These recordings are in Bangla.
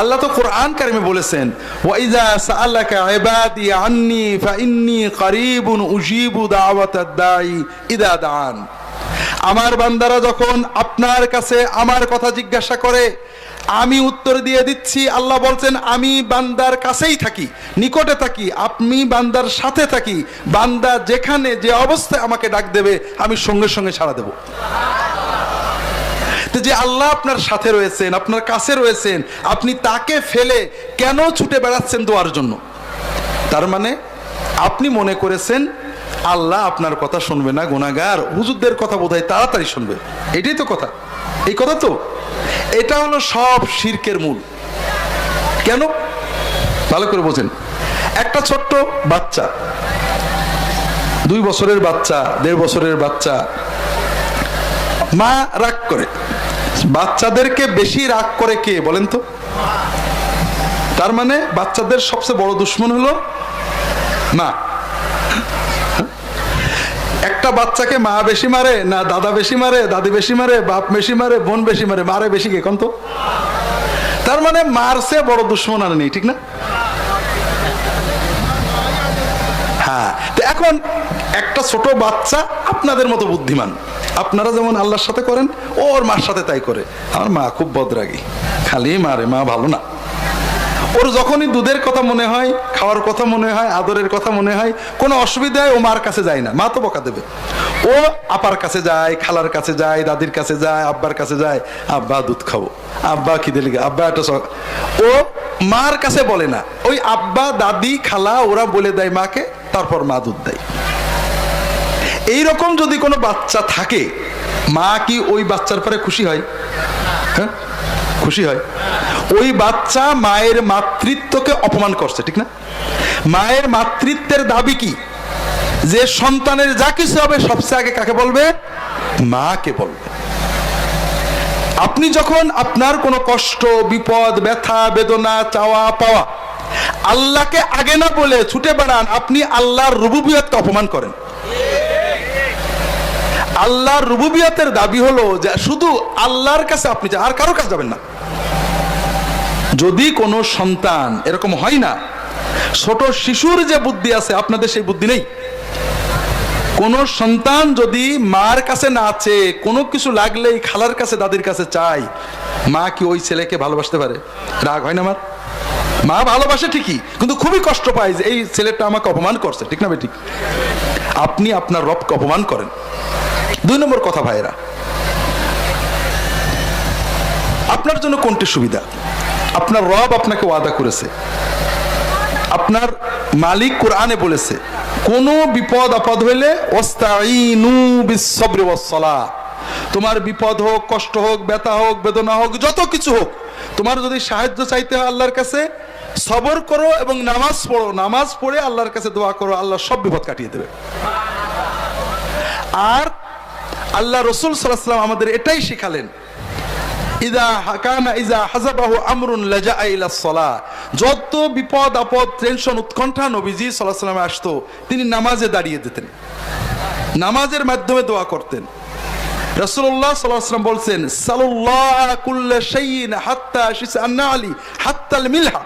আল্লাহ তো কোরআন কারিমে বলেছেন ওয়াইজা সাআলাকা ইবাদি আন্নি ফাইন্নি করিবুন উজিবু দাওয়াতাদ দাই ইদা দান আমার বান্দারা যখন আপনার কাছে আমার কথা জিজ্ঞাসা করে, আমি উত্তর দিয়ে দিচ্ছি, আল্লাহ বলছেন, আমি বান্দার কাছেই থাকি, নিকটে থাকি, আপনি বান্দার সাথে থাকি, বান্দা যেখানে যে অবস্থায় আমাকে ডাক দেবে, আমি সঙ্গে সঙ্গে সাড়া দেবো। তো যে আল্লাহ আপনার সাথে রয়েছেন, আপনার কাছে রয়েছেন, আপনি তাকে ফেলে কেন ছুটে বেড়াচ্ছেন দোয়ার জন্য? তার মানে আপনি মনে করেছেন, আল্লাহ আপনার কথা শুনবে না গুণাগার হুজুরদের কথা বোধহয় তাড়াতাড়ি শুনবে। এটাই তো কথা। এই কথা তো? এটা হলো সব শির্কের মূল। কেন? ভালো করে বোঝেন। একটা ছোট্ট বাচ্চা, দুই বছরের বাচ্চা, দেড় বছরের বাচ্চা মা রাগ করে। বাচ্চাদেরকে বেশি রাগ করে কে, বলেন তো? তার মানে বাচ্চাদের সবচেয়ে বড় দুশ্মন হলো মা। একটা বাচ্চাকে মা বেশি মারে, না দাদা বেশি মারে, দাদি বেশি মারে, বাপ বেশি মারে, বোন বেশি মারে মারে বেশি কে, কোন তো? তার মানে মারছে বড় দুশ্মন আর নেই, ঠিক না? হ্যাঁ তো এখন একটা ছোট বাচ্চা আপনাদের মতো বুদ্ধিমান। আপনারা যেমন আল্লাহর সাথে করেন ওর মার সাথে তাই করে। আমার মা খুব বদরাগী। খালি মারে মা ভালো না। ওর যখনই দুধের কথা মনে হয়, খাওয়ার কথা মনে হয়, আদরের কথা মনে হয়, কোনো অসুবিধায় ও মার কাছে যায় না। মা তো বকা দেবে। ও আপার কাছে যায়, খালার কাছে যায়, দাদির কাছে যায়, আব্বার কাছে যায়, আব্বা দুধ খাব, আব্বা খিদে লেগে, আব্বা একটা স- ও মার কাছে বলে না। ওই আব্বা, দাদি, খালা ওরা বলে দেয় মাকে, তারপর মা দুধ দেয়। এইরকম যদি কোনো বাচ্চা থাকে, মা কি ওই বাচ্চার পরে খুশি হয়? হ্যাঁ? খুশি হয়। ওই বাচ্চা মায়ের মাতৃত্বকে অপমান করছে, ঠিক না? মায়ের মাতৃত্বের দাবি কি? যে সন্তানের যা কিছু হবে সবচেয়ে আগে কাকে বলবে? মাকে বলবে। আপনি যখন আপনার কোনো কষ্ট, বিপদ, ব্যথা, বেদনা, চাওয়া, পাওয়া আল্লাহকে আগে না বলে ছুটে বেড়ান, আপনি আল্লাহর রুবুবিয়তকে অপমান করেন। আল্লাহর রুবুবিয়তের দাবি হলো যে শুধু আল্লাহর কাছে আপনি যা- আর কারও কাছে যাবেন না। যদি কোনো সন্তান এরকম হয় না, ছোট শিশুর যে বুদ্ধি আছে, আপনাদের সেই বুদ্ধি নেই। কোন সন্তান যদি মার কাছে না আছে কোনো কিছু লাগলেই খালার কাছে, দাদির কাছে চাই মা কি ওই ছেলেকে ভালোবাসতে পারে? রাগ হয় না আমার? মা ভালোবাসে ঠিকই, কিন্তু খুবই কষ্ট পায় যে এই ছেলেটা আমাকে অপমান করছে, ঠিক না বেটি আপনি আপনার রবকে অপমান করেন। দুই নম্বর কথা ভাইরা আপনার জন্য কোনটি সুবিধা? আপনার রব আপনাকে ওয়াদা করেছে। আপনার মালিক কোরআনে বলেছে, কোন বিপদ আপদ হইলে তোমার বিপদ হোক, কষ্ট হোক, ব্যথা হোক, বেদনা হোক, যত কিছু হোক, তোমার যদি সাহায্য চাইতে হয় আল্লাহর কাছে, সবর করো এবং নামাজ পড়ো। নামাজ পড়ে আল্লাহর কাছে দোয়া করো, আল্লাহ সব বিপদ কাটিয়ে দেবে। আর আল্লাহ রসুল সাল্লাম আমাদের এটাই শেখালেন। ইদা হাকানা ইজা হাজাবাহু আমরুন লাজা ইলা সলাহ যত বিপদ, আপদ, টেনশন, উৎকণ্ঠা নবীজি সাল্লাহ সাল্লামে আসতো, তিনি নামাজে দাঁড়িয়ে দিতেন। নামাজের মাধ্যমে দোয়া করতেন। রাসূলুল্লাহ সাল্লাল্লাহু বলছেন সাল্লাল্লাহ কুল্লা শাইইন হাত্তা শিস আন্না আলী হাত্তাল মিলহা।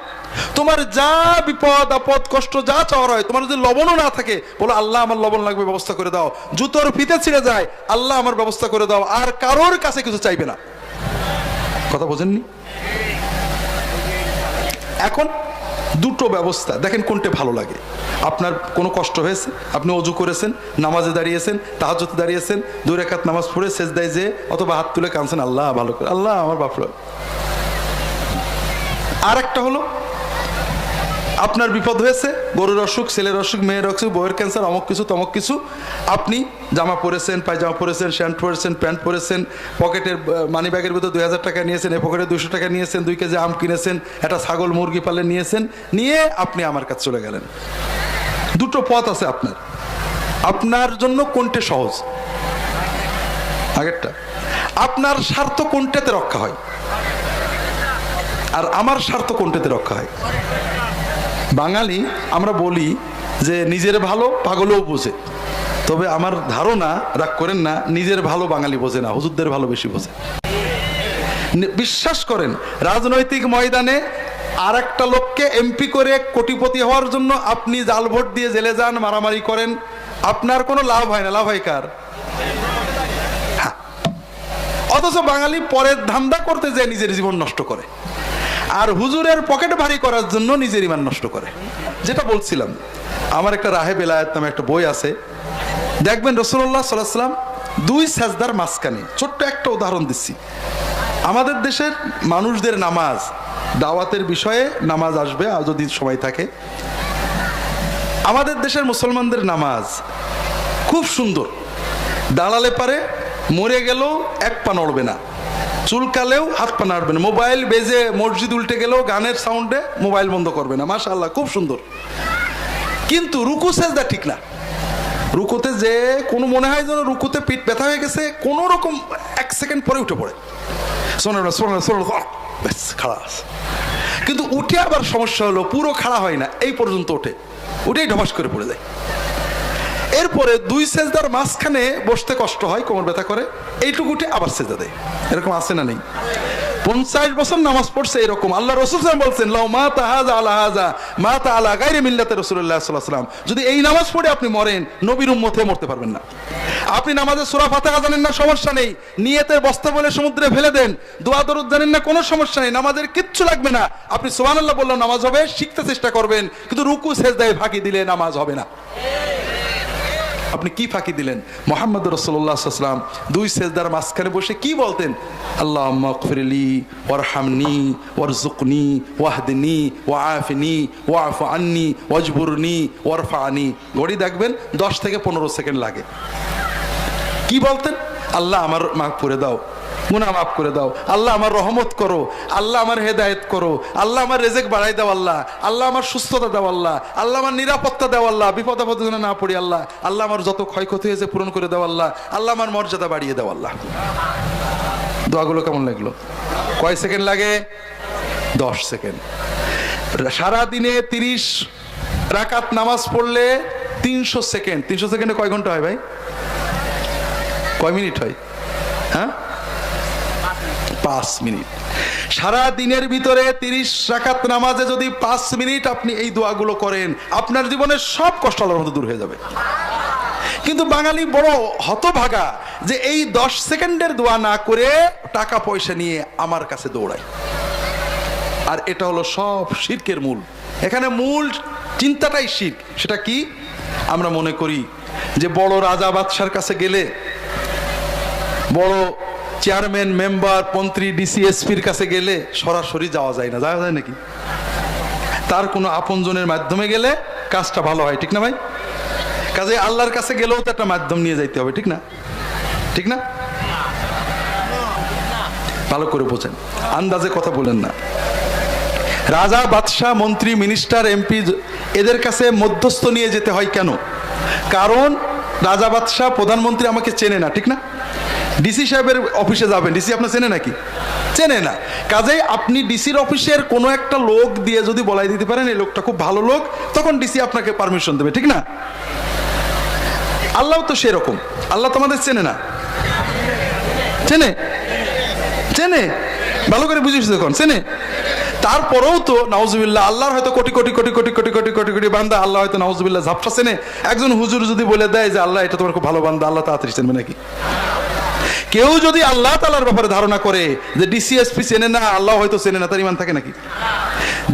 তোমার যা বিপদ, আপদ, কষ্ট, যা চাওয়ার হয়, তোমার যদি লবণও না থাকে, বলো, আল্লাহ আমার লবণ লাগবে, ব্যবস্থা করে দাও। জুতোর ফিতে ছিঁড়ে যায়, আল্লাহ আমার ব্যবস্থা করে দাও। আর কারোর কাছে কিছু চাইবে না। কথা বোঝেননি? এখন দুটো ব্যবস্থা, দেখেন কোনটা ভালো লাগে। আপনার কোনো কষ্ট হয়েছে? আপনি অজু করেছেন, নামাজে দাঁড়িয়েছেন তাহাজতে দাঁড়িয়েছেন, দুই রেখাত নামাজ পড়ে শেষ দেয় যে অথবা হাত তুলে কাঁদছেন, আল্লাহ ভালো করে, আল্লাহ আমার বাপরা আর একটা হলো আপনার বিপদ হয়েছে, গরুর অসুখ, ছেলের অসুখ, মেয়ের অসুখ, বউয়ের ক্যান্সার অমুক কিছু, তমক কিছু, আপনি জামা পরেছেন, পায়জামা পরেছেন শ্যান্ট পরেছেন প্যান্ট পরেছেন, পকেটের মানি ব্যাগের ভিতরে দুই হাজার টাকা নিয়েছেন, এ পকেটে দুশো টাকা নিয়েছেন, দুই কেজি আম কিনেছেন, একটা ছাগল মুরগি পালে নিয়েছেন, নিয়ে আপনি আমার কাছে চলে গেলেন। দুটো পথ আছে আপনার। আপনার জন্য কোনটে সহজ? আগেরটা। আপনার স্বার্থ কোনটাতে রক্ষা হয়? আর আমার স্বার্থ কোনটাতে রক্ষা হয়? বাঙালি, আমরা বলি যে নিজের ভালো পাগলও বোঝে। তবে আমার ধারণা, রাগ করেন না, নিজের ভালো বাঙালি বোঝে না, হুজুরদের ভালো বেশি বোঝে। বিশ্বাস করেন, রাজনৈতিক ময়দানে আর একটা লোককে এমপি করে কোটিপতি হওয়ার জন্য আপনি জাল ভোট দিয়ে জেলে যান, মারামারি করেন, আপনার কোনো লাভ হয় না। লাভ হয় কার? হ্যাঁ। অথচ বাঙালি পরের ধান্দা করতে যায় নিজের জীবন নষ্ট করে। আর হুজুরের পকেট ভারী করার জন্য নিজের ইমান নষ্ট করে। যেটা বলছিলাম, আমার একটা রাহে বেলায়েত নামে একটা বই আছে। দেখবেন রসুল্লাহ সাল্লাম দুই সাজদার মাঝখানে, ছোট্ট একটা উদাহরণ দিচ্ছি। আমাদের দেশের মানুষদের নামাজ, দাওয়াতের বিষয়ে নামাজ আসবে আর যদি সময় থাকে। আমাদের দেশের মুসলমানদের নামাজ খুব সুন্দর। দাঁড়ালে পারে, মরে গেলেও এক পা নড়বে না। চুলকালেও হাত পা নাড়বে না। মোবাইল বেজে মসজিদ উল্টে গেলেও গানের সাউন্ডে মোবাইল বন্ধ করবে না। মাশাআল্লাহ খুব সুন্দর। কিন্তু রুকু সেজদা ঠিক না। রুকুতে যে কোনো মনে হয় যেন রুকুতে পিঠ ব্যথা হয়ে গেছে কোনো রকম এক সেকেন্ড পরে উঠে পড়ে। শোনো না, আহ, ব্যাস খাড়া। কিন্তু উঠে আবার সমস্যা হলো পুরো খাড়া হয় না এই পর্যন্ত ওঠে। উঠেই ঢবাস করে পড়ে যায়। এরপরে দুই সেজদার মাঝখানে বসতে কষ্ট হয়, কোমর ব্যথা করে। এইটুকু উঠে আবার সেজদা দেয়। এরকম আছে না নেই? পঞ্চাশ বছর নামাজ পড়ছে এরকম। আল্লাহ রসুল বলছেন, লাউ মা তাহাজা আলা হাজা, মা তা আলা গাইরে মিল্লাতে রসুল্লাহ সাল্লাহ সাল্লাম যদি এই নামাজ পড়ে আপনি মরেন, নবীর উম্মতে মরতে পারবেন না। আপনি নামাজে সুরা ফাতেহা জানেন না, সমস্যা নেই। নিয়তের বস্তা বলে সমুদ্রে ফেলে দেন। দোয়া দরুদ জানেন না, কোনো সমস্যা নেই। নামাজের কিচ্ছু লাগবে না। আপনি সুবহানাল্লাহ বললেও নামাজ হবে। শিখতে চেষ্টা করবেন। কিন্তু রুকু, সেজদায় ফাঁকি দিলে নামাজ হবে না। আপনি কি ফাঁকি দিলেন? মোহাম্মদ রসোল্লাহাম দুই সেজদার মাঝখানে বসে কি বলতেন? আল্লাহ মকফিরলি ওয়ারহামনি ওয়ারজুকনি ওয়াহদিনী ও ওয়াফ আননি, ওয়াজবুরনি ওয়ারফা আনি ঘড়ি দেখবেন দশ থেকে পনেরো সেকেন্ড লাগে। কি বলতেন? আল্লাহ আমার মা করে দাও। গুনাহ মাফ করে দাও। আল্লাহ আমার রহমত করো, আল্লাহ আমার হেদায়েত করো, আল্লাহ আমার রেজেক বাড়াই দাও আল্লাহ আল্লাহ আমার সুস্থতা দাও আল্লাহ আল্লাহ আমার নিরাপত্তা দাও আল্লাহ, বিপদ আপদ যেন না পড়ি আল্লাহ আল্লাহ আমার যত ক্ষয়ক্ষতি হয়েছে পূরণ করে দাও আল্লাহ আল্লাহ আমার মর্যাদা বাড়িয়ে দাও আল্লাহ। দোয়াগুলো কেমন লাগল? কয় সেকেন্ড লাগে? দশ সেকেন্ড। সারা দিনে তিরিশ রাকাত নামাজ পড়লে তিনশো সেকেন্ড, তিনশো সেকেন্ডে কয় ঘণ্টা হয় ভাই? কয় মিনিট হয়? হ্যাঁ? পাঁচ মিনিট। সারা দিনের ভিতরে তিরিশ রাকাত নামাজে যদি পাঁচ মিনিট আপনি এই দোয়াগুলো করেন, আপনার জীবনের সব কষ্ট আল্লাহর মতো দূর হয়ে যাবে। কিন্তু বাঙালি বড় হতভাগা যে এই দশ সেকেন্ডের দোয়া না করে টাকা পয়সা নিয়ে আমার কাছে দৌড়ায়। আর এটা হলো সব শির্কের মূল। এখানে মূল চিন্তাটাই শির সেটা কি? আমরা মনে করি যে বড় রাজা বাদশার কাছে গেলে বড় চেয়ারম্যান, মেম্বার, মন্ত্রী, ডিসিএসপির কাছে গেলে সরাসরি যাওয়া যায় না। যাওয়া যায় নাকি? তার কোনো আপনজনের মাধ্যমে গেলে কাজটা ভালো হয়, ঠিক না ভাই? কাজে আল্লাহর কাছে গেলেও তো একটা মাধ্যম নিয়ে যাইতে হবে, ঠিক না? ঠিক না? ভালো করে বোঝেন। আন্দাজে কথা বলেন না। রাজা, বাদশাহ, মন্ত্রী, মিনিস্টার, এমপি, এদের কাছে মধ্যস্থ নিয়ে যেতে হয় কেন? কারণ রাজা, বাদশাহ প্রধানমন্ত্রী আমাকে চেনে না, ঠিক না? ডিসি সাহেবের অফিসে যাবেন। ডিসি আপনার চেনে নাকি? চেনে না। কাজেই আপনি ডিসির অফিসের কোনো একটা লোক দিয়ে যদি বলাই দিতে পারেন, এই লোকটা খুব ভালো লোক, তখন ডিসি আপনাকে পারমিশন দেবে, ঠিক না? আল্লাহ তো সেরকম। আল্লাহ তোমাদের চেনে না। চেনে? চেনে? ভালো করে বুঝিস দেখুন, চেনে? তারপরেও তো নাউজুবিল্লাহ, আল্লাহর হয়তো কোটি কোটি কোটি কোটি কোটি কোটি কোটি কোটি বান্দা, আল্লাহ হয়তো নাউজুবিল্লাহ ঝাপসা চেনে। একজন হুজুর যদি বলে দেয় যে, আল্লাহ, এটা তোমার খুব ভালো বান্দা, আল্লাহ তাড়াতাড়ি চেনবে নাকি? কেউ যদি আল্লাহ তালার ব্যাপারে ধারণা করে যে ডিসিএসপি চেনে না, আল্লাহ হয়তো চেনে না, তার ইমান থাকে নাকি?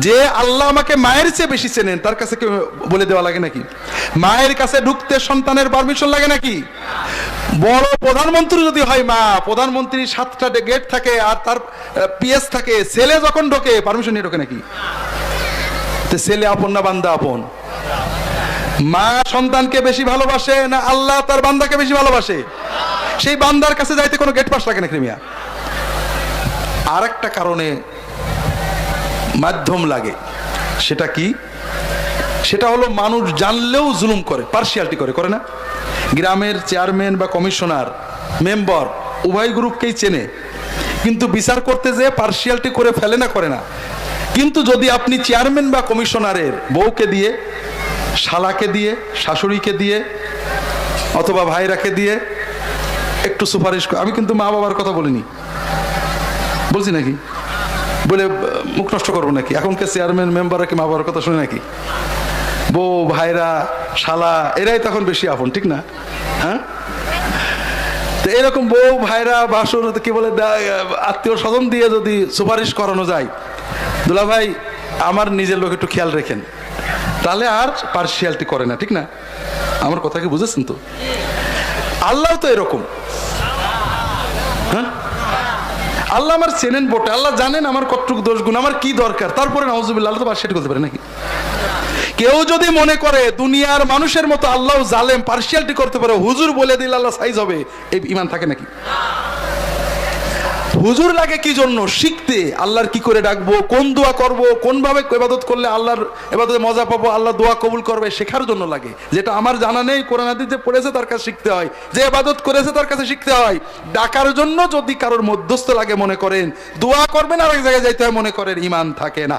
যে আল্লাহ আমাকে মায়ের চেয়ে বেশি চেনেন, তার কাছে কেউ বলে দেওয়া লাগে নাকি? মায়ের কাছে ঢুকতে সন্তানের পারমিশন লাগে নাকি? বড় প্রধানমন্ত্রী যদি হয়, মা প্রধানমন্ত্রী সাতটা গেট থাকে আর তার পিএস থাকে, ছেলে যখন ঢোকে পারমিশন নিয়ে ঢোকে নাকি? ছেলে আপন না বান্দা আপন? মা সন্তানকে বেশি ভালোবাসে না আল্লাহ তার বান্দাকে বেশি ভালোবাসে? সেই বান্দার কাছে যাইতে কোনো গেট পাস লাগে না ক্রিমিয়া আর একটা কারণে মাধ্যম লাগে। সেটা কি? সেটা হলো মানুষ জানলেও জুলুম করে পার্সিয়ালিটি করে করে না? গ্রামের চেয়ারম্যান বা কমিশনার মেম্বার উভয় গ্রুপকেই চেনে। কিন্তু বিচার করতে যে পার্সিয়ালিটি করে ফেলে না, করে না। কিন্তু যদি আপনি চেয়ারম্যান বা কমিশনারের বউকে দিয়ে, শালাকে দিয়ে, শাশুড়িকে দিয়ে, অথবা ভাইরাকে দিয়ে একটু সুপারিশ আমি কিন্তু মা বাবার কথা বলিনি। বলছি নাকি? বলে, মুখ নষ্ট করব নাকি? এখনকার চেয়ারম্যান মেম্বাররা কি মা বাবার কথা শুনে নাকি? বউ, ভাইরা, শালা, এরাই তখন বেশি আপন, ঠিক না? হ্যাঁ? তো এরকম বউ, ভাইরা, বাসর, কি বলে আত্মীয় স্বজন দিয়ে যদি সুপারিশ করানো যায়, দুলা ভাই, আমার নিজের লোক একটু খেয়াল রেখেন। তাহলে আর পার্সিয়ালটি করে না, ঠিক না? আমার কথা কি বুঝেছেন তো? আল্লাহ তো এরকম হ্যাঁ আল্লাহ আমার চেনেন বটে, আল্লাহ জানেন আমার কতটুকু দোষ গুণ, আমার কি দরকার? তারপরে নওয়াজুবিল্লাহ আল্লাহ তো পার্সিয়াল করতে পারে নাকি? কেউ যদি মনে করে দুনিয়ার মানুষের মতো আল্লাহ জালেম পার্সিয়ালটি করতে পারে, হুজুর বলে দিলে আল্লাহ সাইজ হবে, এই ইমান থাকে নাকি? হুজুর লাগে কি জন্য? শিখতে। আল্লাহর কি করে ডাকবো? কোন দোয়া করব? কোন ভাবে ইবাদত করলে আল্লাহর এবাদতে মজা পাবো? আল্লাহ দোয়া কবুল করবে? শেখার জন্য লাগে। যেটা আমার জানা নেই, কোরআন হাদিসে পড়েছে তার কাছে শিখতে হয়। যে ইবাদত করেছে তার কাছে শিখতে হয়। ডাকার জন্য যদি কারোর মধ্যস্থ লাগে মনে করেন। দোয়া করবেন আর এক জায়গায় যাইতে হয় মনে করেন ইমান থাকে না।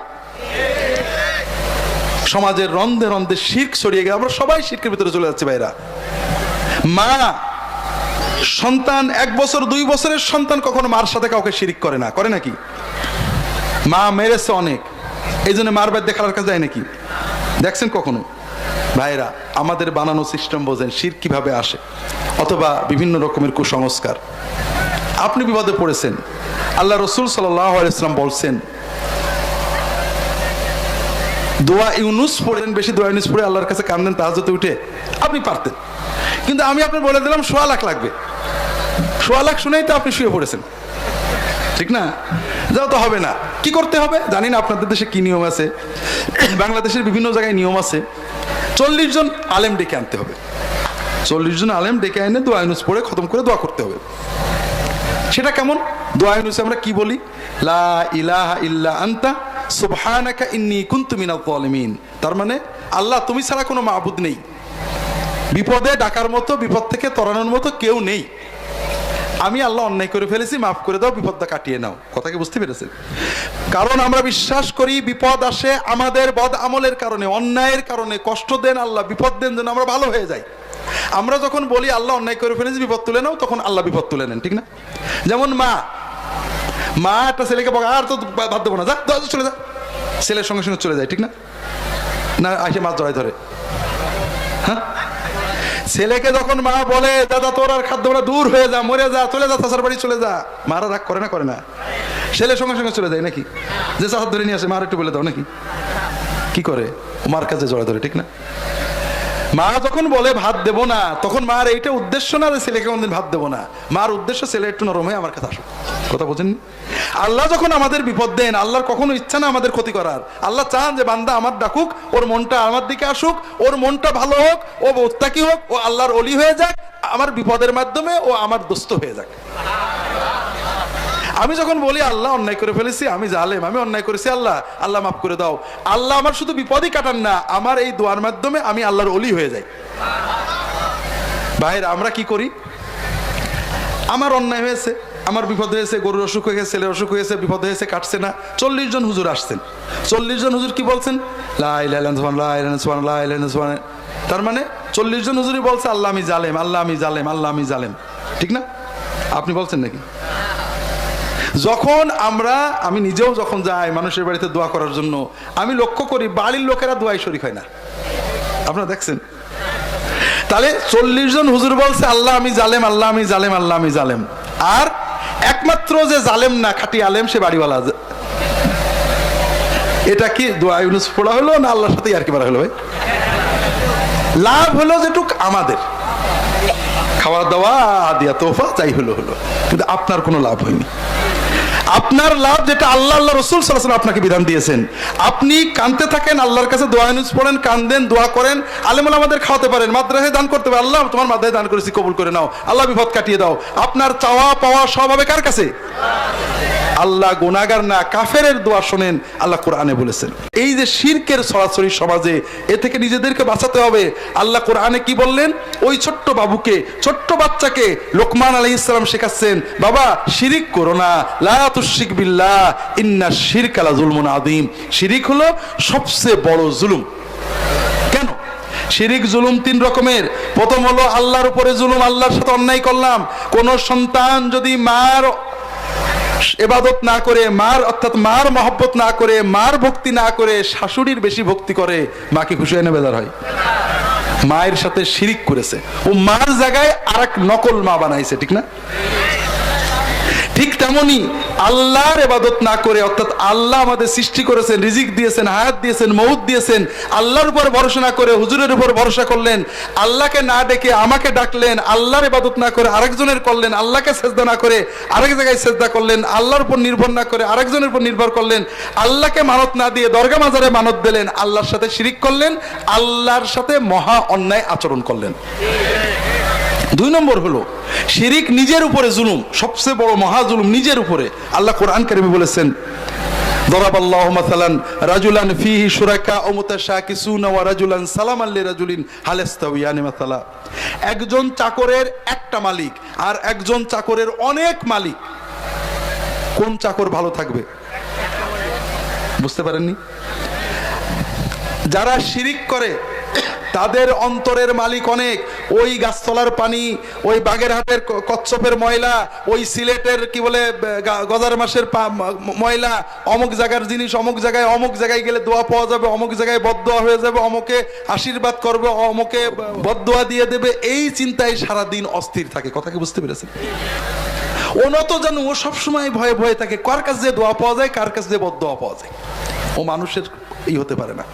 সমাজের রন্ধে রন্ধে শির্ক ছড়িয়ে গেছে। আমরা সবাই শির্কের ভিতরে চলে যাচ্ছি ভাইরা। মা সন্তান এক বছর, দুই বছরের সন্তান কখনো মার সাথে কাউকে শিরিক করে না। করে নাকি? মা মেরেছে অনেক। এই জন্য মার বাদ দেখার কাছে যায় নাকি? দেখছেন কখনো? ভাইরা আমাদের বানানো সিস্টেম বোঝেন, শির কীভাবে আসে? অথবা বিভিন্ন রকমের কুসংস্কার। আপনি বিপদে পড়েছেন। আল্লাহ রসুল সাল্লাম বলছেন, দোয়া ইউনুস পড়েন, বেশি দোয়া ইউনুস পড়ে আল্লাহর কাছে কান্দেন তাহাজতে উঠে আপনি পারতেন। কিন্তু আমি আপনার বলে দিলাম, সোয়া লাখ লাগবে। সোয়া লাখ শুনেই তো আপনি শুয়ে পড়েছেন। ঠিক না? যাও তো হবে না। কি করতে হবে? জানি না আপনাদের দেশে কি নিয়ম আছে। বাংলাদেশের বিভিন্ন জায়গায় নিয়ম আছে। চল্লিশ জন আলেম ডেকে আনতে হবে। চল্লিশ জন আলেম ডেকে এনে দোয়া ইউনুস পড়ে খতম করে দোয়া করতে হবে। সেটা কেমন? দোয়া ইউনুসে আমরা কি বলি? লা ইলাহা ইল্লা আনতা সুবহানাকা ইন্নী কুনতু মিনাল জালিমিন তার মানে আল্লাহ তুমি ছাড়া কোনো মাবুদ নেই। বিপদে ডাকার মতো, বিপদ থেকে তরানোর মতো কেউ নেই। আমি আল্লাহ অন্যায় করে ফেলেছি, মাফ করে দাও, বিপদটা কাটিয়ে নাও। কথাকে বুঝতে পেরেছেন? কারণ আমরা বিশ্বাস করি বিপদ আসে আমাদের বদ আমলের কারণে, অন্যায়ের কারণে, কষ্ট দেন আল্লাহ, বিপদ দেন যেন আমরা ভালো হয়ে যাই। আমরা যখন বলি আল্লাহ অন্যায় করে ফেলেছি, বিপদ তুলে নাও, তখন আল্লাহ বিপদ তুলে নেন, ঠিক না? যেমন মা মা একটা ছেলেকে বলে, আর তো ভাত দেবো না, যা চলে যা। ছেলের সঙ্গে সঙ্গে চলে যায়, ঠিক না? না আসে মাছ জড়াই ধরে। হ্যাঁ? ছেলেকে যখন মা বলে, দাদা, তোর আর খাদ্য দূর হয়ে যা, মরে যা, চলে যা চাষার বাড়ি চলে যা। মারা রাগ করে না করে না। ছেলে সঙ্গে সঙ্গে চলে যায়, নাকি? যে চাষার ধরে নিয়ে আসে মার একটু বলে দাও, নাকি? কি করে? মার কাছে জড়া ধরে, ঠিক না? মা যখন বলে, ভাত দেব না, তখন মার এইটা উদ্দেশ্য না যে ছেলেকে কোনদিন ভাত দেব না। মার উদ্দেশ্য, ছেলে, একটু নরম হয়ে আমার কাছে আসুক কথা বোঝেন আল্লাহ যখন আমাদের বিপদ দেন, আল্লাহর কখনো ইচ্ছা না আমাদের ক্ষতি করার। আল্লাহ চান যে বান্দা আমার ডাকুক, ওর মনটা আমার দিকে আসুক, ওর মনটা ভালো হোক, ও উত্তাকি হোক, ও আল্লাহর অলি হয়ে যাক, আমার বিপদের মাধ্যমে ও আমার দোস্ত হয়ে যাক। আমি যখন বলি, আল্লাহ অন্যায় করে ফেলেছি, আমি জালেম, আমি অন্যায় করেছি, আল্লাহ আল্লাহ মাফ করে দাও। আল্লাহ আমার শুধু বিপদই কাটান না, আমার এই দোয়ার মাধ্যমে আমি আল্লাহর অলি হয়ে যাই। ভাইরা, আমরা কি করি? আমার অন্যায় হয়েছে, আমার বিপদ হয়েছে, গরুর অসুখ হয়ে গেছে ছেলের অসুখ হয়েছে, বিপদ হয়েছে, কাটছে না। চল্লিশ জন হুজুর আসছেন। চল্লিশ জন হুজুর কি বলছেন? তার মানে চল্লিশ জন হুজুরই বলছে, আল্লাহ আমি জালেম, আল্লাহ আমি জালেম, আল্লাহ আমি জালেম। ঠিক না? আপনি বলছেন নাকি? যখন আমরা, আমি নিজেও যখন যাই মানুষের বাড়িতে দোয়া করার জন্য, আমি লক্ষ্য করি বাড়ির লোকেরা দোয়াই শরিক হয় না। আপনারা দেখছেন? তাহলে চল্লিশ জন হুজুর বলছে, আল্লাহ আমি জালেম, আল্লাহ আমি জালেম, আল্লাহ আমি জালেম। আর একমাত্র যে জালেম না, খাটি আলেম, সে বাড়িওয়ালা এটা কি দোয়া ইউনুস পড়া হলো না আল্লাহর সাথে আর কি বলা হলো ভাই? লাভ হলো যেটুক আমাদের। খাওয়া দাওয়া দিয়া তোফা, যাই হলো হলো। কিন্তু আপনার কোনো লাভ হয়নি। আপনার লাভ যেটা আল্লাহ আল্লাহ রসুল সাল্লাহ আপনাকে বিধান দিয়েছেন। আপনি কানতে থাকেন, আল্লাহর কাছে দোয়া নিউজ পড়েন, কান্দেন, দোয়া করেন, আলেমুল আমাদের খাওয়াতে পারেন, মাদ্রাসায় দান করতে পারেন। আল্লাহ, তোমার মাদ্রাসায় দান করেছি, কবুল করে নাও। আল্লাহ, বিপদ কাটিয়ে দাও। আপনার চাওয়া পাওয়া সব হবে কার কাছে? আল্লাহ গুনাগার না, কাফেরের দোয়া শোনেন, আল্লাহ কোরআনে বলেছেন। এই যে শিরকের সরাসরি সমাজে, এ থেকে নিজেদেরকে বাঁচাতে হবে। আল্লাহ কোরআনে কি বললেন? ওই ছোট্ট বাবুকে, ছোট্ট বাচ্চাকে লোকমান আলী ইসলাম শেখাচ্ছেন, বাবা, শিরিক করো না। লা তুশরিক বিল্লাহ, ইন্না শিরক আলা জুলমুন আদিম শিরিক হলো সবচেয়ে বড় জুলুম। কেন? শিরিক জুলুম তিন রকমের। প্রথম হলো আল্লাহর উপরে জুলুম, আল্লাহর সাথে অন্যায় করলাম। কোন সন্তান যদি মার এবাদত না করে, মার, অর্থাৎ মার মহব্বত না করে, মার ভক্তি না করে শাশুড়ির বেশি ভক্তি করে, মাকে খুশি এনে বেদার হয়। মায়ের সাথে শিরিক করেছে। ও মার জায়গায় আর এক নকল মা বানাইছে, ঠিক না? ঠিক তেমনি আল্লাহর এবাদত না করে, অর্থাৎ আল্লাহ আমাদের সৃষ্টি করেছেন, রিজিক দিয়েছেন, হায়াত দিয়েছেন মৌত দিয়েছেন, আল্লাহর উপর ভরসা না করে, হুজুরের উপর ভরসা করলেন, আল্লাহকে না ডেকে আমাকে ডাকলেন, আল্লাহর এবাদত না করে আরেকজনের করলেন, আল্লাহকে সেজদা না করে আরেক জায়গায় সেজদা করলেন, আল্লাহর উপর নির্ভর না করে আরেকজনের উপর নির্ভর করলেন, আল্লাহকে মানত না দিয়ে দরগা মাজারে মানত দিলেন, আল্লাহর সাথে শিরিক করলেন, আল্লাহর সাথে মহা অন্যায় আচরণ করলেন। দুই নম্বর হলো শিরিক নিজের উপরে জুলুম সবচেয়ে বড় মহা জুলুম নিজের উপরে আল্লাহ কোরআন কারিমে বলেছেন ضرب الله مثلا رجلا فيه شركاء متشاكسون ورجلا سلاما لرجل هل يستويان مثلا একজন চাকরের একটা মালিক আর একজন চাকরের অনেক মালিক কোন চাকর ভালো থাকবে বুঝতে পারেননি যারা শিরিক করে তাদের অন্তরের মালিক অনেক। ওই গাছতলার পানি, ওই বাগেরহাটের কচ্ছপের ময়লা, ওই সিলেটের কি বলে গজার মাসের ময়লা, অমুক জায়গার জিনিস অমুক জায়গায় অমুক জায়গায় গেলে দোয়া পাওয়া যাবে, অমুক জায়গায় বদদোয়া হয়ে যাবে, অমুকে আশীর্বাদ করবে, অমুকে বদদোয়া দিয়ে দেবে। এই চিন্তায় সারা দিন অস্থির থাকে। কথা কি বুঝতে পেরেছেন? ও নত যেন ও সবসময় ভয়ে ভয়ে থাকে। কার কাছে যে দোয়া পাওয়া যায়, কার কাছে যে বদদোয়া পাওয়া যায়? ও মানুষের ই হতে পারে না।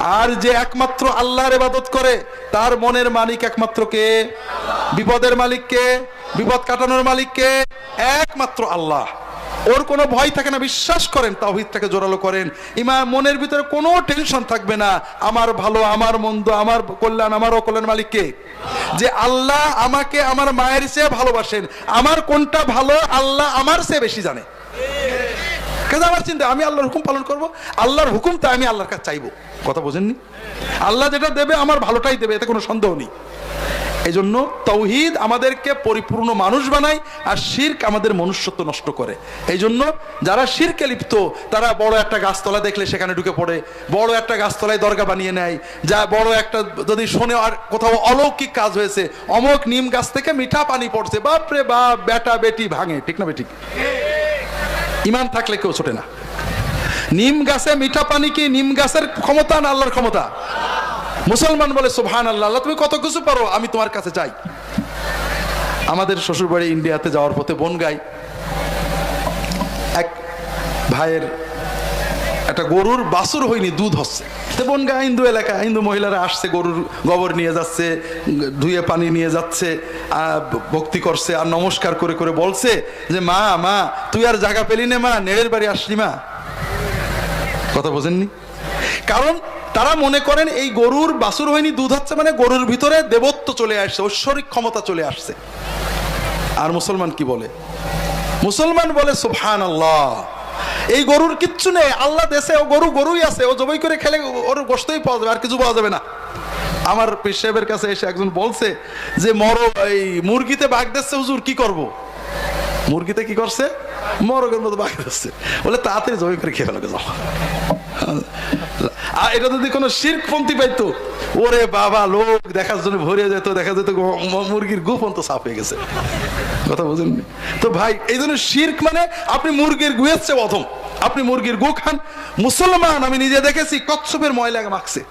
আর যে একমাত্র আল্লাহর ইবাদত করে, তার মনের মালিক একমাত্র কে? বিপদের মালিক কে? বিপদ কাটানোর মালিক কে? একমাত্র আল্লাহ। ওর কোনো ভয় থাকে না, বিশ্বাস করেন, তাওহিদটাকে জোরালো করেন। ইমা মনের ভিতরে কোনো টেনশন থাকবে না, আমার ভালো, আমার মন্দ, আমার কল্যাণ, আমার অকল্যাণ মালিককে যে আল্লাহ আমাকে আমার মায়ের চেয়ে ভালোবাসেন, আমার কোনটা ভালো, আল্লাহ আমার চেয়ে বেশি জানে। কাজে আমার চিন্তা? আমি আল্লাহর হুকুম পালন করব? আল্লাহর হুকুম হুকুমটা আমি আল্লাহর কাছে চাইব। কথা বোঝেননি? আল্লাহ যেটা দেবে আমার ভালোটাই দেবে, এতে কোনো সন্দেহ নেই। এই জন্য তৌহিদ আমাদেরকে পরিপূর্ণ মানুষ বানায় আর শির্ক আমাদের মনুষ্যত্ব নষ্ট করে। এই জন্য যারা শিরকে লিপ্ত, তারা বড় একটা গাছতলা দেখলে সেখানে ঢুকে পড়ে, বড় একটা গাছতলায় দরগা বানিয়ে নেয়, যা বড় একটা যদি শোনে আর কোথাও অলৌকিক কাজ হয়েছে অমক নিম গাছ থেকে মিঠা পানি পড়ছে, বাপরে বাপ বেটা বেটি ভাঙে, ঠিক না বেটি ইমান থাকলে কেউ ছোটে না। নিম গাছে মিঠা পানি কি নিম গাছের ক্ষমতা না আল্লাহর ক্ষমতা? মুসলমান বলে সুবহান আল্লাহ, তুমি কত কিছু পারো, আমি তোমার কাছে চাই। আমাদের শ্বশুরবাড়ি ইন্ডিয়াতে যাওয়ার পথে বনগাই এক ভাইয়ের একটা গরুর বাছুর হয়নি, দুধ হচ্ছে। তো বনগা হিন্দু এলাকা, হিন্দু মহিলারা আসছে, গরুর গোবর নিয়ে যাচ্ছে, ধুয়ে পানি নিয়ে যাচ্ছে ভক্তি করছে, আর নমস্কার করে করে বলছে যে, মা মা, তুই আর জায়গা পেলি না, মা, নেড়ের বাড়ি আসলি, মা। কথা বোঝেননি? কারণ তারা মনে করেন এই গরুর বাসুর হয়নি দুধ হচ্ছে মানে গরুর ভিতরে দেবত্ব চলে আসছে, ঐশ্বরিক ক্ষমতা চলে আসছে। আর মুসলমান কি বলে? মুসলমান বলে সুবহান আল্লাহ এই গরুর কিচ্ছু নেই, আল্লাহ দেশে ও গরু গরুই আছে, ও জবাই করে খেলে ওর গোস্তই পাওয়া যাবে, আর কিছু পাওয়া যাবে না। আমার সাহেবের কাছে এসে একজন বলছে যে, মর, এই মুরগিতে বাঘ দিচ্ছে, হুজুর কি করব? মুরগিতে কি করছে? মরগের মতো বাঘ দিচ্ছে বলে, তাড়াতাড়ি জবাই করে খেয়ে ফেলো, যাও। আর এটা যদি কোনো শির্কপন্থী পাইতো, ওরে বাবা, লোক দেখার জন্য ভরে যেত, দেখা যেত গ- ম- মুরগির সাফ হয়ে গেছে। কথা বুঝেননি তো ভাই, এই জন্য শির্ক মানে আপনি মুরগির গুয়ের চেয়ে অধম আপনি মুরগির গু খান। মুসলমান, আমি নিজে দেখেছি, কচ্ছপের ময়লা মাখছে।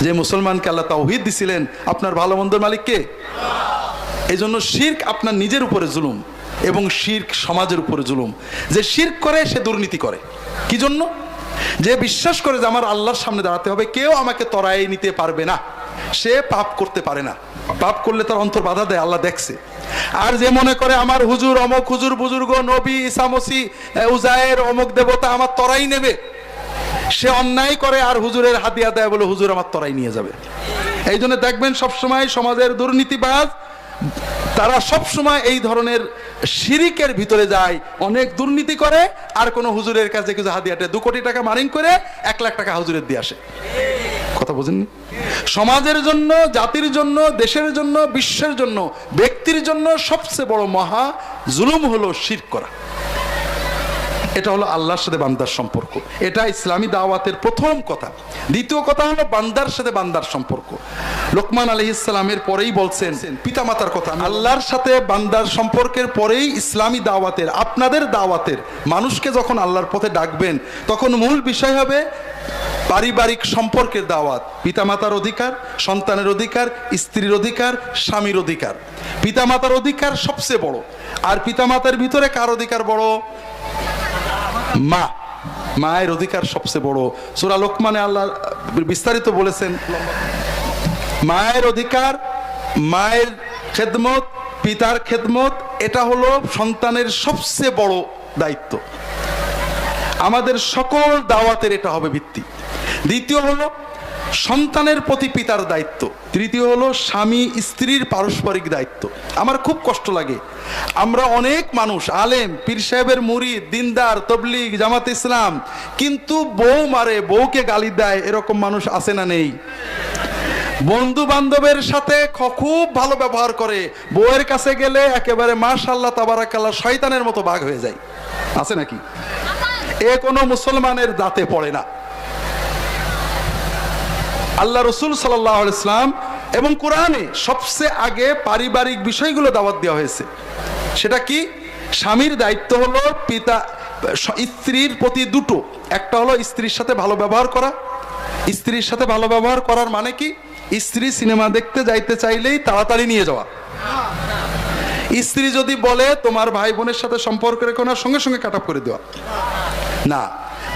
যে মুসলমানকে আল্লাহ তাওহীদ দিছিলেন, আপনার ভালো মন্দের মালিক কে? এই জন্য শির্ক আপনার নিজের উপরে জুলুম এবং শির্ক সমাজের উপরে জুলুম। যে শির্ক করে, সে দুর্নীতি করে। কি জন্য? যে বিশ্বাস করে যে আমার আল্লাহর সামনে দাঁড়াতে হবে, কেউ আমাকে তরাই নিতে পারবে না। সে পাপ করতে পারে না। পাপ করলে তার অন্তর বাধা দেয়, আল্লাহ দেখছে। আর যে মনে করে, আমার হুজুর, অমক হুজুর, বুজুর্গ, নবী ইসামসি উজায়ের অমক দেবতা আমার তরাই নেবে। সে অন্যায় করে আর হুজুরের হাতিয়া দেয় বলে হুজুর আমার তরাই নিয়ে যাবে। এই জন্য দেখবেন সবসময় সমাজের দুর্নীতিবাজ তারা সব সময় এই ধরনের শিরিকের ভিতরে যায়, অনেক দুর্নীতি করে, আর কোন হুজুরের কাছে কিছু হাদিয়াটে দু কোটি টাকা মারিং করে এক লাখ টাকা হুজুরের দিয়ে আসে। কথা বুঝেননি? সমাজের জন্য, জাতির জন্য, দেশের জন্য, বিশ্বের জন্য, ব্যক্তির জন্য সবচেয়ে বড় মহা জুলুম হলো শির করা। এটা হলো আল্লাহর সাথে বান্দার সম্পর্ক। এটা ইসলামী দাওয়াতের প্রথম কথা। দ্বিতীয় কথা হলো বান্দার সাথে বান্দার সম্পর্ক। লোকমান আলী ইসলামের পরেই বলছেন, পিতামাতার কথা আল্লাহর সাথে বান্দার সম্পর্কের পরেই ইসলামী দাওয়াতের, আপনাদের দাওয়াতের, মানুষকে যখন আল্লাহর পথে ডাকবেন, তখন মূল বিষয় হবে পারিবারিক সম্পর্কের দাওয়াত। পিতামাতার অধিকার, সন্তানের অধিকার, স্ত্রীর অধিকার, স্বামীর অধিকার। পিতামাতার অধিকার সবচেয়ে বড়। আর পিতামাতার ভিতরে কার অধিকার বড়? মা, মায়ের অধিকার সবচেয়ে বড়। সুরা লোকমানে আল্লাহ বিস্তারিত বলেছেন, মায়ের অধিকার, মায়ের খেদমত, পিতার খেদমত, এটা হলো সন্তানের সবচেয়ে বড় দায়িত্ব। আমাদের সকল দাওয়াতের এটা হবে ভিত্তি। দ্বিতীয় হলো সন্তানের প্রতি পিতার দায়িত্ব। তৃতীয় হলো স্বামী স্ত্রীর পারস্পরিক দায়িত্ব। আমার খুব কষ্ট লাগে। আমরা অনেক মানুষ, আলেম, পীর সাহেবের মুড়ি দিনদার, তবলিগ, জামাত ইসলাম, কিন্তু বউ মারে, বউকে গালি দেয়, এরকম মানুষ আছে না নেই। বন্ধু বান্ধবের সাথে খুব ভালো ব্যবহার করে। বউয়ের কাছে গেলে একেবারে মাশাল্লাহ তাবারাকাল্লাহ, শয়তানের মতো বাঘ হয়ে যায়। আছে নাকি? এ কোনো মুসলমানের দাঁতে পড়ে না। আল্লাহ রসুল সাল্লাহ ইসলাম এবং কোরআনে সবচেয়ে আগে পারিবারিক বিষয়গুলো দাওয়াত দেওয়া হয়েছে। সেটা কি? স্বামীর দায়িত্ব হলো পিতা, স্ত্রীর প্রতি দুটো। একটা হলো স্ত্রীর সাথে ভালো ব্যবহার করা। স্ত্রীর সাথে ভালো ব্যবহার করার মানে কি? স্ত্রী সিনেমা দেখতে যাইতে চাইলেই তাড়াতাড়ি নিয়ে যাওয়া। স্ত্রী যদি বলে, তোমার ভাই বোনের সাথে সম্পর্ক রেখো সঙ্গে সঙ্গে কাট করে দেওয়া। না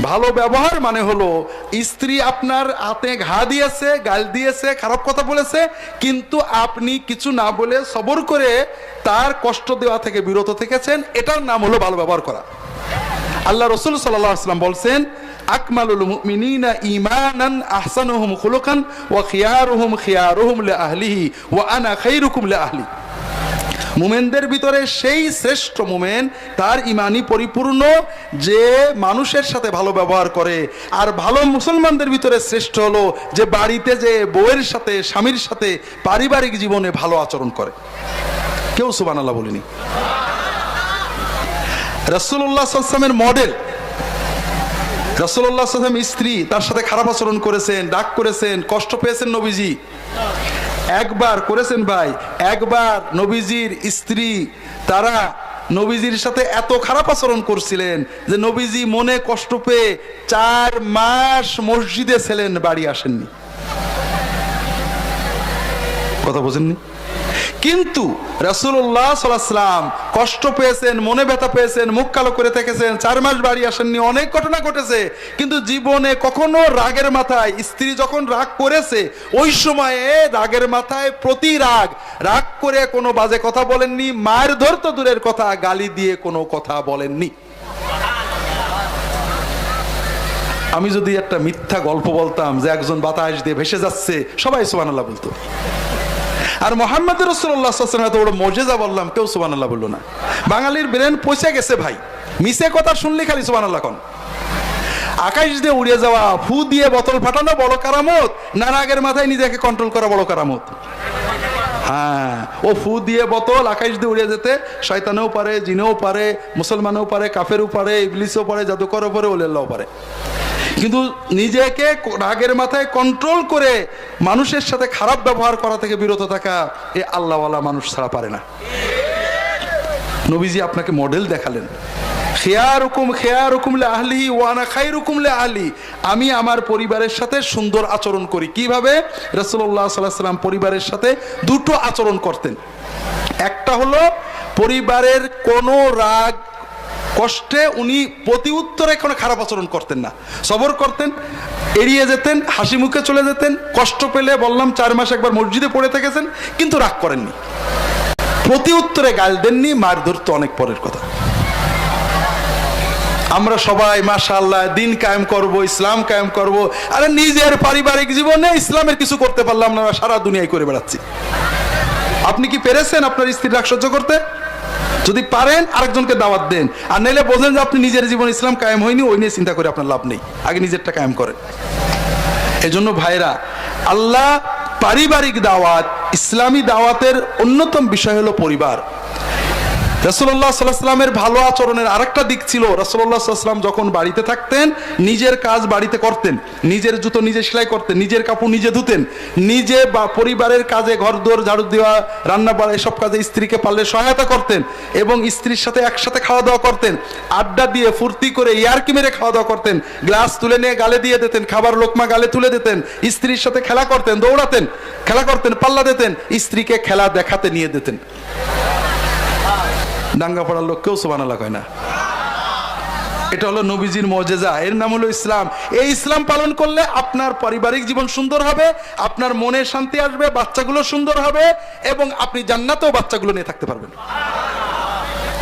ভালো ব্যবহার মানে হলো, স্ত্রী আপনার হাতে ঘা দিয়েছে, গাল দিয়েছে, খারাপ কথা বলেছে, কিন্তু আপনি কিছু না বলে সবর করে তার কষ্ট দেওয়া থেকে বিরত থেকেছেন, এটার নাম হলো ভালো ব্যবহার করা। আল্লাহ রসুল সাল্লাহ আসলাম বলছেন, আকমালুল মুমিনিনা ঈমানান আহসানুহুম খুলুকান ওয়া খিয়ারুহুম খিয়ারুহুম লি আহলিহি ওয়া আনা খাইরুকুম লি আহলি। মুমেনদের ভিতরে সেই শ্রেষ্ঠ মুমেন, তার ইমানি পরিপূর্ণ যে মানুষের সাথে ভালো ব্যবহার করে। আর ভালো মুসলমানদের ভিতরে শ্রেষ্ঠ হলো যে বাড়িতে যে বউয়ের সাথে, স্বামীর সাথে পারিবারিক জীবনে ভালো আচরণ করে। কেউ সুবান আল্লাহ বলিনি রসুল্লাহ সাল্লামের মডেল রসুল্লাহ সাল্লাম স্ত্রী তার সাথে খারাপ আচরণ করেছেন ডাক করেছেন, কষ্ট পেয়েছেন নবীজি। একবার করেছেন ভাই, একবার নবীজির স্ত্রী, তারা নবীজির সাথে এত খারাপ আচরণ করছিলেন যে নবীজি মনে কষ্ট পেয়ে চার মাস মসজিদে ছিলেন, বাড়ি আসেননি। কথা বোঝেননি? কিন্তু রাসুল্লাহ সাল্লাম কষ্ট পেয়েছেন, মনে ব্যথা পেয়েছেন, মুখ কালো করে থেকেছেন চার মাস বাড়ি আসেননি, অনেক ঘটনা ঘটেছে। কিন্তু জীবনে কখনো রাগের মাথায়, স্ত্রী যখন রাগ করেছে, ওই সময়ে রাগের মাথায় প্রতি রাগ রাগ করে কোনো বাজে কথা বলেননি মায়ের ধরতো দূরের কথা, গালি দিয়ে কোনো কথা বলেননি। আমি যদি একটা মিথ্যা গল্প বলতাম যে একজন বাতাস দিয়ে ভেসে যাচ্ছে, সবাই সোহান আল্লাহ বলতো। আর মোহাম্মদ রসুল্লাহ এত বড় মজেজা বললাম, কেউ সুবান আল্লাহ বলল না। বাঙালির ব্রেন পয়সা গেছে ভাই। মিশে কথা শুনলি খালি সুবান আল্লাহ কন। আকাশ দিয়ে উড়ে যাওয়া, ফু দিয়ে বোতল ফাটানো বড় কারামত না রাগের মাথায় নিজেকে কন্ট্রোল করা বড় কারামত। হ্যাঁ ও ফু দিয়ে বোতল আকাশ দিয়ে উড়ে যেতে, শয়তানেও পারে, জিনেও পারে, মুসলমানেও পারে, কাফেরও পারে, ইবলিসও পারে, জাদুকরও পারে ওলেল্লাও পারে। কিন্তু নিজেকে রাগের মাথায় কন্ট্রোল করে মানুষের সাথে খারাপ ব্যবহার করা থেকে বিরত থাকা এ আল্লাহওয়ালা মানুষ ছাড়া পারে না। নবীজি আপনাকে মডেল দেখালেন। খেয়ার হুকুম খেয়ার হুকুমলে আহলি ওয়ানা খাই রুকুমলে আহলি। আমি আমার পরিবারের সাথে সুন্দর আচরণ করি। কীভাবে? রসুল্লাহ সাল্লাহ সাল্লাম পরিবারের সাথে দুটো আচরণ করতেন। একটা হলো পরিবারের কোনো রাগ কষ্টে উনি প্রতি উত্তরে কোনো খারাপ আচরণ করতেন না। সবর করতেন, এড়িয়ে যেতেন, হাসি মুখে চলে যেতেন, কষ্ট পেলে বললাম চার মাস একবার মসজিদে পড়ে থেকেছেন, কিন্তু রাগ করেননি। প্রতি উত্তরে গাল দেননি, মার ধরতো অনেক পরের কথা। আমরা সবাই, মাশাআল্লাহ, দিন কায়েম করব, ইসলাম কায়েম করব। আরে নিজের পারিবারিক জীবনে ইসলামের কিছু করতে পারলাম না সারা দুনিয়ায় করে বেড়াচ্ছি। আপনি কি পেরেছেন আপনার স্ত্রীর রাগ সহ্য করতে? যদি পারেন, আরেকজনকে দাওয়াত দেন। আর নাইলে বোঝেন যে আপনি নিজের জীবন ইসলাম কায়েম হয়নি, ওই নিয়ে চিন্তা করে আপনার লাভ নেই। আগে নিজেরটা কায়েম করেন। এজন্য ভাইরা আল্লাহ পারিবারিক দাওয়াত, ইসলামী দাওয়াতের অন্যতম বিষয় হলো পরিবার। রসুল্লাহ সাল্লাহামের ভালো আচরণের আরেকটা দিক ছিল। রসুল্লাহ সাল্লাম যখন বাড়িতে থাকতেন, নিজের কাজ বাড়িতে করতেন। নিজের জুতো নিজে সেলাই করতেন, নিজের কাপড় নিজে ধুতেন। নিজে বা পরিবারের কাজে ঘর দোর ঝাড়ু দেওয়া, রান্না বাড়া, এসব কাজে স্ত্রীকে পারলে সহায়তা করতেন এবং স্ত্রীর সাথে একসাথে খাওয়া দাওয়া করতেন। আড্ডা দিয়ে ফুর্তি করে ইয়ারকি মেরে খাওয়া দাওয়া করতেন। গ্লাস তুলে নিয়ে গালে দিয়ে দিতেন, খাবার লোকমা গালে তুলে দিতেন। স্ত্রীর সাথে খেলা করতেন, দৌড়াতেন, খেলা করতেন, পাল্লা দিতেন। স্ত্রীকে খেলা দেখাতে নিয়ে দিতেন। ডাঙ্গা পড়ার লোক কেউ সোবানাল্লাহ কয় না। এটা হলো নবীজির মজেজা। এর নাম হলো ইসলাম। এই ইসলাম পালন করলে আপনার পারিবারিক জীবন সুন্দর হবে, আপনার মনে শান্তি আসবে, বাচ্চাগুলো সুন্দর হবে, এবং আপনি জান্নাতেও বাচ্চাগুলো নিয়ে থাকতে পারবেন।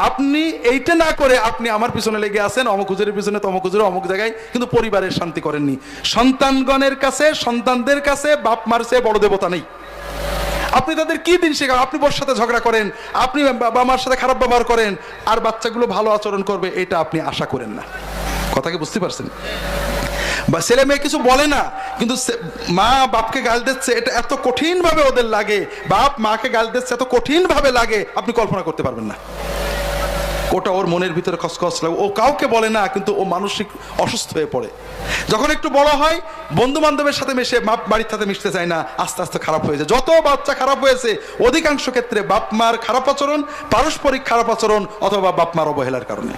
আপনি এইটা না করে আপনি আমার পিছনে লেগে আছেন, অমুক হুজুরের পিছনে, তমুক হুজুরে অমুক জায়গায়, কিন্তু পরিবারের শান্তি করেননি। সন্তানগণের কাছে, সন্তানদের কাছে বাপ মারছে বড় দেবতা নেই। আপনি তাদের কি দিন শেখান? আপনি বোর সাথে ঝগড়া করেন, আপনি বাবা মার সাথে খারাপ ব্যবহার করেন, আর বাচ্চাগুলো ভালো আচরণ করবে, এটা আপনি আশা করেন না। কথা কি বুঝতে পারছেন? বা ছেলে মেয়ে কিছু বলে না, কিন্তু মা বাপকে গাল দিচ্ছে, এটা এত কঠিনভাবে ওদের লাগে। বাপ মাকে গাল দিচ্ছে, এত কঠিনভাবে লাগে, আপনি কল্পনা করতে পারবেন না। ওটা ওর মনের ভিতরে খসখস লাগে। ও কাউকে বলে না, কিন্তু ও মানসিক অসুস্থ হয়ে পড়ে। যখন একটু বড় হয় বন্ধু বান্ধবের সাথে মিশে বাপ বাড়ির সাথে মিশতে চায় না, আস্তে আস্তে খারাপ হয়ে যায়। যত বাচ্চা খারাপ হয়েছে, অধিকাংশ ক্ষেত্রে বাপ মার খারাপ আচরণ, পারস্পরিক খারাপ আচরণ অথবা বাপ মার অবহেলার কারণে।